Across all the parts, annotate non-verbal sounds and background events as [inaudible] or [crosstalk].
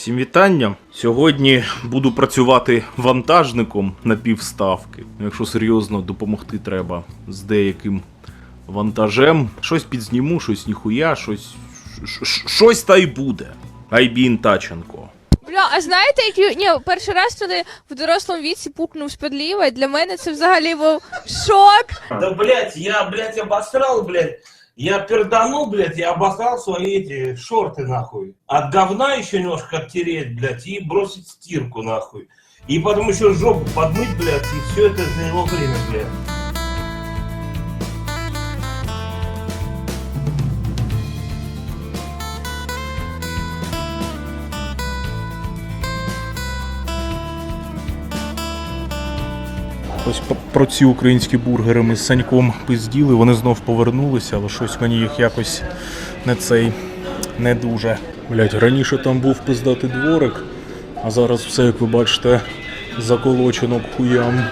Всім вітання. Сьогодні буду працювати вантажником на півставки. Якщо серйозно допомогти треба з деяким вантажем. Щось підзніму, щось ніхуя, щось. Щось та й буде. Айбін Таченко. Бля, а знаєте, які ні, перший раз туди в дорослому віці пукнув з-під і для мене це взагалі був шок. Да, блядь, я, блядь, обосрал, блядь. Я перданул, блядь, я обосрал свои эти шорты, нахуй. От говна еще немножко оттереть, блядь, и бросить в стирку, нахуй. И потом еще жопу подмыть, блядь, и все это за его время, блядь. Ось про ці українські бургери ми з Саньком пизділи, вони знов повернулися, але щось мені їх якось не цей не дуже. Блять, раніше там був пиздатий дворик, а зараз все, як ви бачите, заколочено к хуям.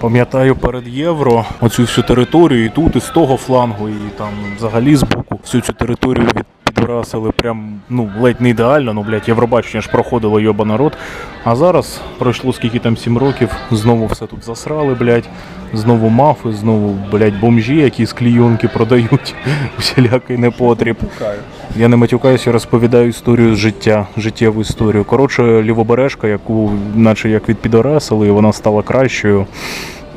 Пам'ятаю перед євро оцю всю територію, і тут, і з того флангу, і там взагалі з боку всю цю територію від підрасили прям ну ледь не ідеально. Ну блядь, Євробачення ж проходило йоба народ. А зараз пройшло скільки там сім років, знову все тут засрали, блядь. Знову мафи, знову, блядь, бомжі, які з клійонки продають [laughs] усілякий непотріб. Я не матюкаюся, розповідаю історію з життя, життєву історію. Коротше, лівобережка, яку наче як від підорасили, вона стала кращою.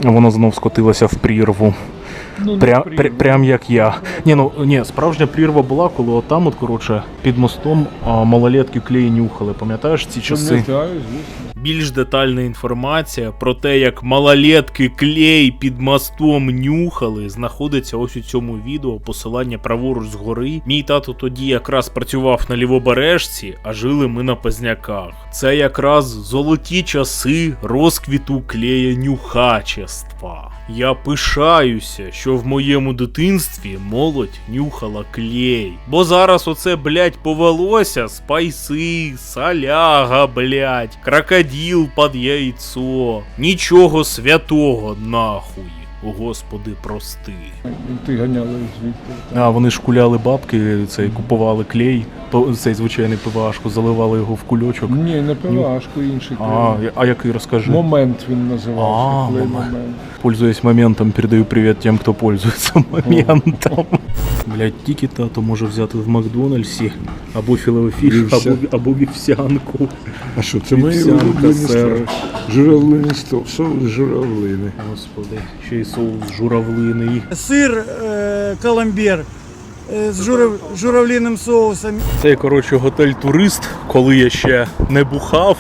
Вона знов скотилася в прірву. Прям, прям, прям як я. Ні, ну ні, справжня прірва була, коли отам, от, коротше, під мостом а, малолетки клей нюхали. Пам'ятаєш ці часи? Пам'ятаю, звісно. Більш детальна інформація про те, як малолетки клей під мостом нюхали, знаходиться ось у цьому відео. Посилання праворуч згори. Мій тато тоді якраз працював на лівобережці, а жили ми на Позняках. Це якраз золоті часи розквіту клея нюхачества. Я пишаюся, що в моєму дитинстві молодь нюхала клей. Бо зараз оце, блять, повелося спайси, соляга, блять, крокодил під яйцо. Нічого святого нахуй. О, Господи, прости. Ти ганяли звідти. А вони ж куляли бабки, цей купували клей, то цей звичайний ПВАшку, заливали його в кульочок. Ні, не пивашку, інший. А, а який розкажи? Момент він називався. А, клей момент. момент. Пользуясь моментом, передаю привет тем, кто пользуется моментом. Блять, тільки тато може взяти в Макдональдсі або філеофіш, або, або вівсянку. А що, це мої Вівсянка, улюблені страви. Журавлини стоп, соус журавлини. Господи, ще й соус журавлиний. сир е, каламбер е, з журав, журавліним соусом. Це, коротше, готель турист, коли я ще не бухав.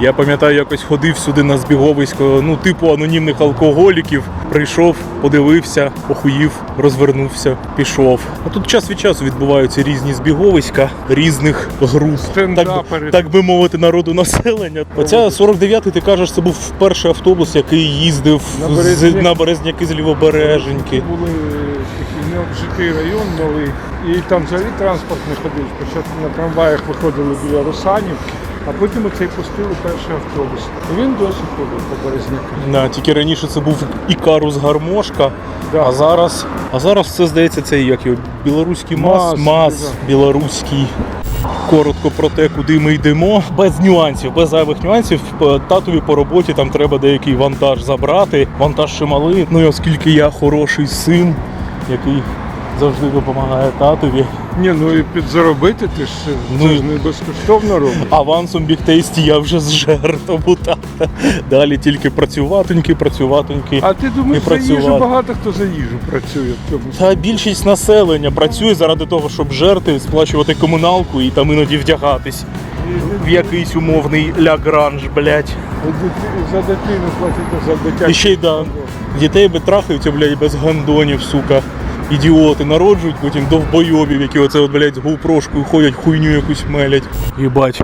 Я пам'ятаю, якось ходив сюди на збіговисько, ну, типу анонімних алкоголіків. Прийшов, подивився, охуїв, розвернувся, пішов. А тут час від часу відбуваються різні збіговиська різних груп. Так, би- так би мовити, народу населення. Оця 49-й, ти кажеш, це був перший автобус, який їздив На з, на Березняки з Лівобереженьки. Були такий необжитий район новий, і там взагалі транспорт не ходив. Спочатку на трамваях виходили біля Русанівки, а потім оцей пустили перший автобус. І він досі ходить по Березняках. Да, тільки раніше це був Ікарус гармошка, Да. а зараз. А зараз це здається цей як його білоруський мас, Мас, мас да. білоруський. Коротко про те, куди ми йдемо. Без нюансів, без зайвих нюансів. П- Татові по роботі там треба деякий вантаж забрати. Вантаж чималий. Ну і оскільки я хороший син, який завжди допомагає татові. Ні, ну і підзаробити ти ж це Ну, ж не безкоштовно робиш. Авансом бігтейсті я вже зжер, тому тата. Далі тільки працюватоньки, працюватоньки. А ти думаєш, за їжу багато хто за їжу працює в цьому Та більшість населення працює заради того, щоб жерти, сплачувати комуналку і там іноді вдягатись в якийсь умовний лягранж, блядь. За дити- За дитину платити за дитячу. І ще й да. Дітей би трахаються, блядь, без гандонів, сука. Ідіоти народжують потім довбойобів, які оце от, блядь, з гоупрошкою ходять, хуйню якусь мелять. Єбать.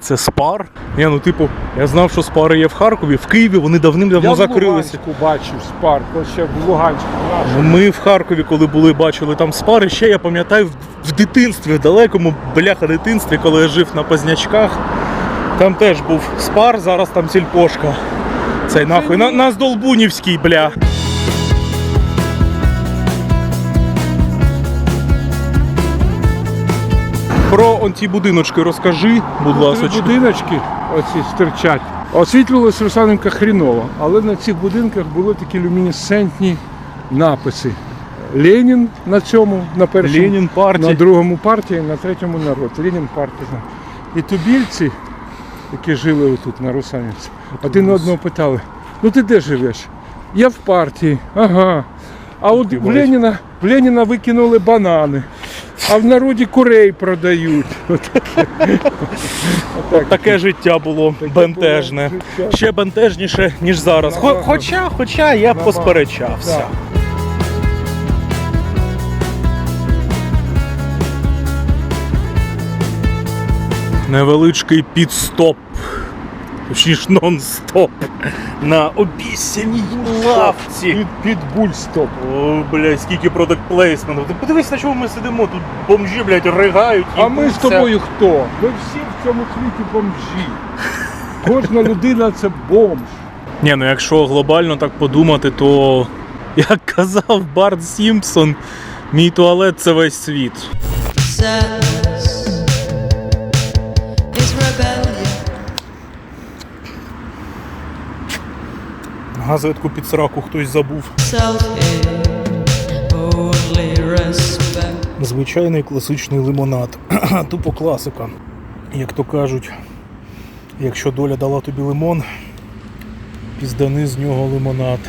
Це спар? Я ну типу, я знав, що спари є в Харкові, в Києві вони давним-давно Я в закрилися. Луганську бачив спарк, ось ще в Луганську наш. Ми в Харкові, коли були, бачили там спари. Ще я пам'ятаю в- в дитинстві, в далекому бляха дитинстві, коли я жив на Познячках. Там теж був спар, зараз там сільпошка. Цей нахуй. На, на Здолбунівській, бля. Про ті будиночки розкажи, будь ласка. будиночки оці стирчать. Освітлювалась Русаненка хріново, але на цих будинках були такі люмінесцентні написи. Ленін на цьому, на першому, Ленін партія. на другому партії, на третьому народ. Ленін партія. І тубільці, які жили тут на Русанівці, один одного питали: ну ти де живеш? Я в партії. Ага. А от в Леніна, в Леніна викинули банани, а в народі курей продають. [laughs] Таке життя було бентежне. Ще бентежніше, ніж зараз. Хоча, хоча я посперечався. Невеличкий підстоп. Точніше, нон-стоп. На обіцяній лавці. Під, під бульстоп. О, блядь, скільки продакт плейсменту. Ти подивись, на чому ми сидимо. Тут бомжі, блядь, ригають. А ми з тобою хто? Ми всі в цьому світі бомжі. Кожна людина це бомж. Ні, ну якщо глобально так подумати, то як казав Барт Сімпсон, мій туалет це весь світ. Sadness Газетку під сраку хтось забув. Звичайний класичний лимонад. [clears throat] Тупо класика. Як то кажуть, якщо доля дала тобі лимон, піздани з нього лимонад.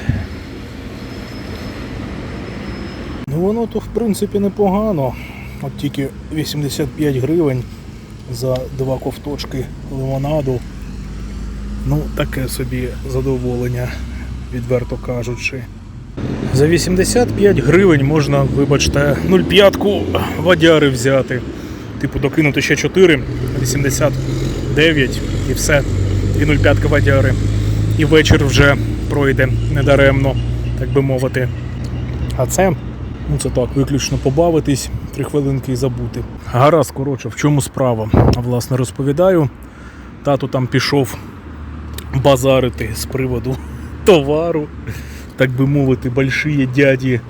Ну воно то в принципі непогано. От тільки 85 гривень за два ковточки лимонаду. Ну, таке собі задоволення, відверто кажучи. За 85 гривень можна, вибачте, 0,5 вадяри взяти. Типу докинути ще 4, 89 і все. І 0,5 вадяри. І вечір вже пройде недаремно, так би мовити. А це, ну це так, виключно побавитись, три хвилинки і забути. Гаразд, коротше, в чому справа? Власне розповідаю. Тато там пішов базарити з приводу товару так бы мовити, большие дяди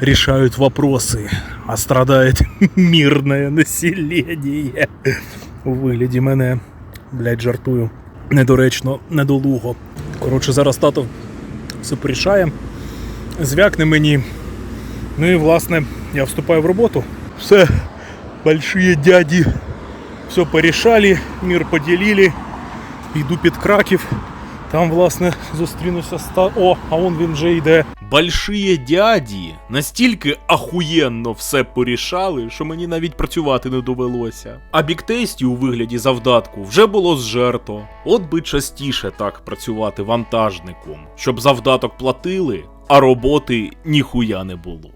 решают вопросы, а страдает [laughs] мирное население. У вигляді мене, блядь, жартую. Недоречно, недолуго. Коротше, зараз тато все порішає, звякне мені. Ну і власне, я вступаю в роботу. Все, большие дяді все порішали, мир поділили. Йду під Краків. Там, власне, зустрінуся з та. О, а он він вже йде. Большие дяді настільки ахуєнно все порішали, що мені навіть працювати не довелося. А біктейсті у вигляді завдатку вже було зжерто. От би частіше так працювати вантажником, щоб завдаток платили, а роботи ніхуя не було.